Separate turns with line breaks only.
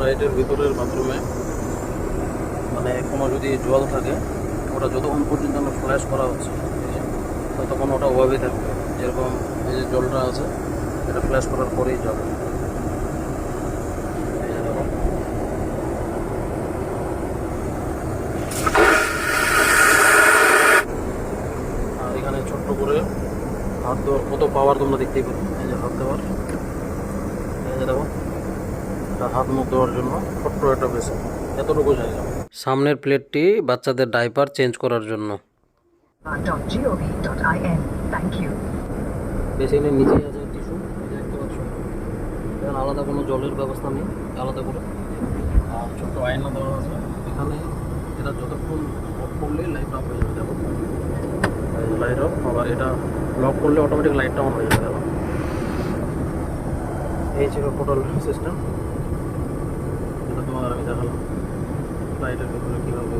রাইটের ভিতরের বাথরুমে মানে কোনো যদি জল থাকে, ওটা যতক্ষণ পর্যন্ত ফ্ল্যাশ করা হচ্ছে, ততক্ষণ ওটা ওভাবেই থাকবে। যেরকম এই যে জলটা আছে, এটা ফ্ল্যাশ করার পরেই যাবে। আর এখানে ছোট্ট করে হাত দেওয়ার কত পাওয়ার তোমরা দেখতেই পারো। এই যে হাত দেওয়ার। এই যে দেখো। এটা হাত মুখ দেওয়ার জন্য ছোট্ট একটা বেসন। এতটুকু জায়গা সামনের প্লেটটি বাচ্চাদের ডাইপার চেঞ্জ করার জন্য
.gov.in. Thank you.
বেসিনের নিচে আছে টিস্যু দেখতে পাচ্ছ এখানে আলাদা কোনো জলের ব্যবস্থা নেই আলাদা করে। আর ছোট্ট আয়না দেওয়া আছে। এখানে এটা যতক্ষণ অফ করলে লাইট অফ হয়ে যাবে দেখো। লাইট অফ আবার এটা লক করলে অটোমেটিক লাইটটা অন হয়ে যাবে দেখো। এই ছিল টোটাল সিস্টেম তোমাদের আমি দেখালাম ফ্লাইটের ভিতরে কীভাবে